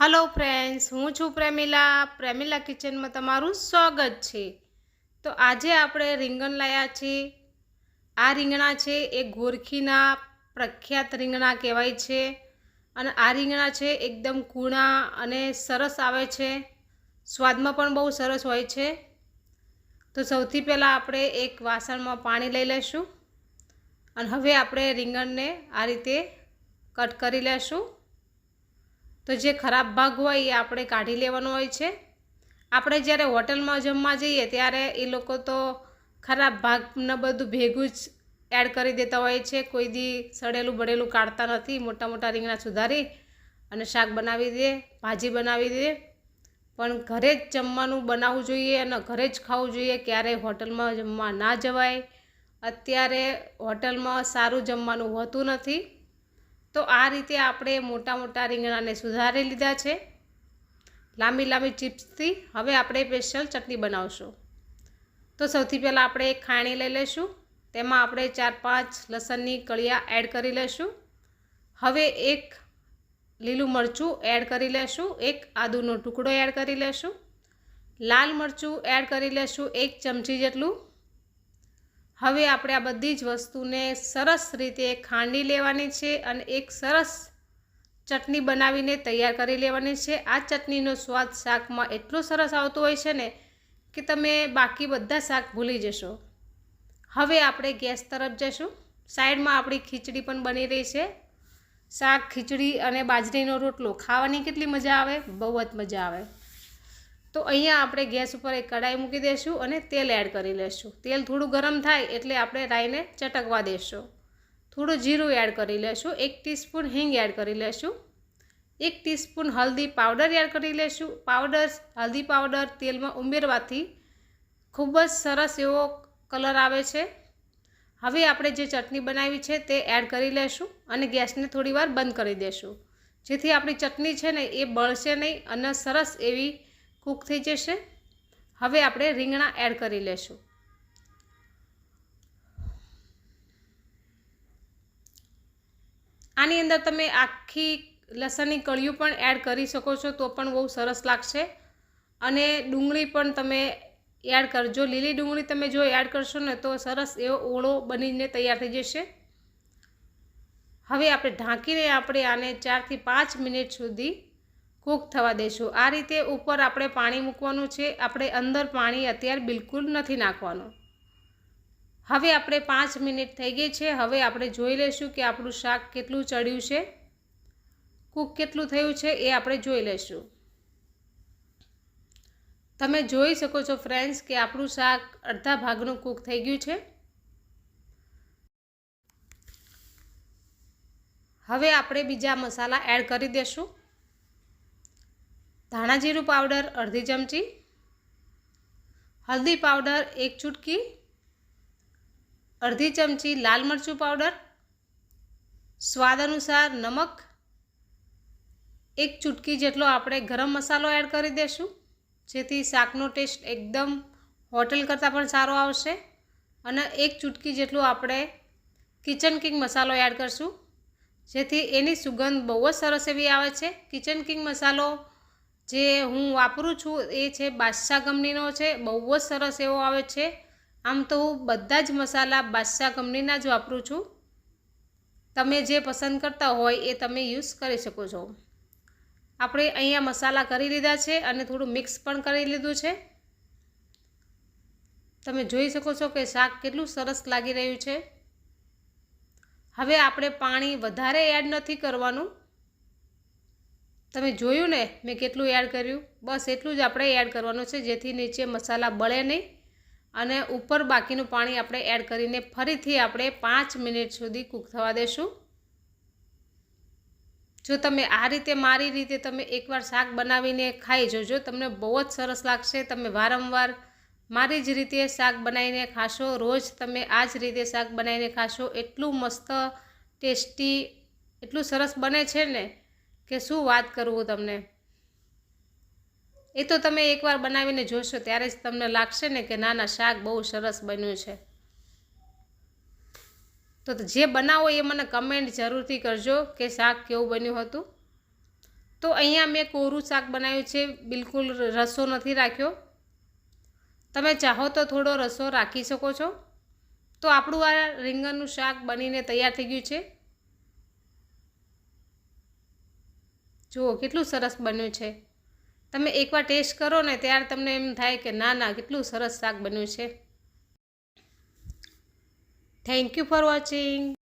Hello friends હું છું પ્રેમિલા. પ્રેમિલા કિચનમાં તમારું સ્વાગત છે. તો આજે આપણે રીંગણ લાયા છીએ આ રીંગણા છે એ ગોરખીના પ્રખ્યાત રીંગણા કહેવાય છે. અને આ રીંગણા છે એકદમ કૂણા અને સરસ આવે છે. સ્વાદમાં પણ બહુ સરસ હોય છે. તો સૌથી પહેલાં આપણે એક વાસણમાં પાણી લઈ લઈશું. અને હવે આપણે રીંગણને આ રીતે કટ કરી લેશું. તો જે ખરાબ ભાગ હોય એ આપણે કાઢી લેવાનો હોય છે. આપણે જ્યારે હોટલમાં જમવા જઈએ ત્યારે એ લોકો તો ખરાબ ભાગને બધું ભેગું જ એડ કરી દેતા હોય છે. કોઈ દી સડેલું બળેલું કાઢતા નથી, મોટા મોટા રીંગણા સુધારી અને શાક બનાવી દે, ભાજી બનાવી દે. પણ ઘરે જ જમવાનું બનાવવું જોઈએ અને ઘરે જ ખાવું જોઈએ. ક્યારેય હોટલમાં જમવા ના જવાય. અત્યારે હોટલમાં સારું જમવાનું હોતું નથી. તો આ રીતે આપણે મોટા મોટા રીંગણાને સુધારી લીધા છે. લાંબી લાંબી ચિપ્સથી હવે આપણે સ્પેશિયલ ચટણી બનાવશું. તો સૌથી પહેલાં આપણે એક ખાણી લઈ લઈશું. તેમાં આપણે ચાર પાંચ લસણની કળિયા એડ કરી લઈશું. હવે એક લીલું મરચું એડ કરી લેશું એક આદુનો ટુકડો એડ કરી લેશું લાલ મરચું એડ કરી લેશું એક ચમચી જેટલું. હવે આપણે આ બધી જ વસ્તુને સરસ રીતે ખાંડી લેવાની છે અને એક સરસ ચટણી બનાવીને તૈયાર કરી લેવાની છે. આ ચટણીનો સ્વાદ શાકમાં એટલો સરસ આવતો હોય છે ને કે તમે બાકી બધા શાક ભૂલી જશો. હવે આપણે ગેસ તરફ જશું. સાઈડમાં આપણી ખીચડી પણ બની રહી છે. શાક, ખીચડી અને બાજરીનો રોટલો ખાવાની કેટલી મજા આવે? બહુ જ મજા આવે. તો અહીંયા આપણે ગેસ ઉપર એક કઢાઈ મૂકી દઈશું અને તેલ એડ કરી લઈશું તેલ થોડું ગરમ થાય એટલે આપણે રાઈને ચટકવા દઈશું થોડું જીરું એડ કરી લઈશું એક ટીસ્પૂન હિંગ એડ કરી લઈશું એક ટીસ્પૂન હલ્દી પાવડર એડ કરી લઈશું પાવડર હલ્દી પાવડર તેલમાં ઉમેરવાથી ખૂબ જ સરસ એવો કલર આવે છે. હવે આપણે જે ચટણી બનાવી છે તે એડ કરી લઈશું અને ગેસને થોડી વાર બંધ કરી દઈશું જેથી આપણી ચટણી છે ને એ બળશે નહીં અને સરસ એવી કૂક થઈ જશે. હવે આપણે રીંગણા એડ કરી લેશું. આની અંદર તમે આખી લસણની કળીઓ પણ એડ કરી શકો છો, તો પણ બહુ સરસ લાગશે. અને ડુંગળી પણ તમે એડ કરજો. લીલી ડુંગળી તમે જો એડ કરશો ને, તો સરસ એવો ઓળો બનીને તૈયાર થઈ જશે. હવે આપણે ઢાંકીને આપણે આને ચારથી પાંચ મિનિટ સુધી કૂક થવા દઈશું આ રીતે ઉપર આપણે પાણી મૂકવાનું છે. આપણે અંદર પાણી અત્યારે બિલકુલ નથી નાખવાનું. હવે આપણે પાંચ મિનિટ થઈ ગઈ છે. હવે આપણે જોઈ લઈશું કે આપણું શાક કેટલું ચડ્યું છે. કૂક કેટલું થયું છે એ આપણે જોઈ લઈશું. તમે જોઈ શકો છો ફ્રેન્ડ્સ કે આપણું શાક અડધા ભાગનું કૂક થઈ ગયું છે. હવે આપણે બીજા મસાલા એડ કરી દઈશું ધાણા જીરું પાવડર અડધી ચમચી, હલ્દી પાવડર એક ચૂટકી, અડધી ચમચી લાલ મરચું પાવડર, સ્વાદ અનુસાર નમક, એક ચૂટકી જેટલો આપણે ગરમ મસાલો એડ કરી દઈશું જેથી શાકનો ટેસ્ટ એકદમ હોટલ કરતાં પણ સારો આવશે, અને એક ચૂટકી જેટલું આપણે કિચન કિંગ મસાલો એડ કરશું, જેથી એની સુગંધ બહુ જ સરસ એવી આવે છે. કિચન કિંગ મસાલો જે હું વાપરું છું એ છે બાદશાહ કંપનીનો છે. બહુ જ સરસ એવો આવે છે. આમ તો હું બધા જ મસાલા બાદશાહ કંપનીના જ વાપરું છું. તમે જે પસંદ કરતા હોય એ તમે યુઝ કરી શકો છો. આપણે અહીંયા મસાલા કરી લીધા છે અને થોડું મિક્સ પણ કરી લીધું છે. તમે જોઈ શકો છો કે શાક કેટલું સરસ લાગી રહ્યું છે. હવે આપણે પાણી વધારે એડ નથી કરવાનું. તમે જોયું ને, મેં કેટલું એડ કર્યું? બસ એટલું જ આપણે એડ કરવાનું છે, જેથી નીચે મસાલા બળે નહીં. અને ઉપર બાકીનું પાણી આપણે એડ કરીને ફરીથી આપણે પાંચ મિનિટ સુધી કૂક થવા દેશું. જો તમે આ રીતે, મારી રીતે તમે એકવાર શાક બનાવીને ખાઈ જોજો, તમને બહુ જ સરસ લાગશે. તમે વારંવાર મારી જ રીતે શાક બનાવીને ખાશો, રોજ તમે આ જ રીતે શાક બનાવીને ખાશો. એટલું મસ્ત, ટેસ્ટી, એટલું સરસ બને છે ને કે શું વાત કરવું તમને? એ તો તમે એકવાર બનાવીને જોશો, ત્યારે જ તમને લાગશે ને કે ના ના, શાક બહુ સરસ બન્યું છે. તો જે બનાવો એ મને કમેન્ટ જરૂરથી કરજો કે શાક કેવું બન્યું હતું. તો અહીંયા મેં કોરું શાક બનાવ્યું છે, બિલકુલ રસો નથી રાખ્યો. તમે ચાહો તો થોડો રસો રાખી શકો છો. તો આપણું આ રીંગણનું શાક બનીને તૈયાર થઈ ગયું છે. જુઓ, કેટલું સરસ બન્યું છે. તમે એકવાર ટેસ્ટ કરો ને ત્યારે તમને એમ થાય કે ના ના, કેટલું સરસ શાક બન્યું છે. Thank you for watching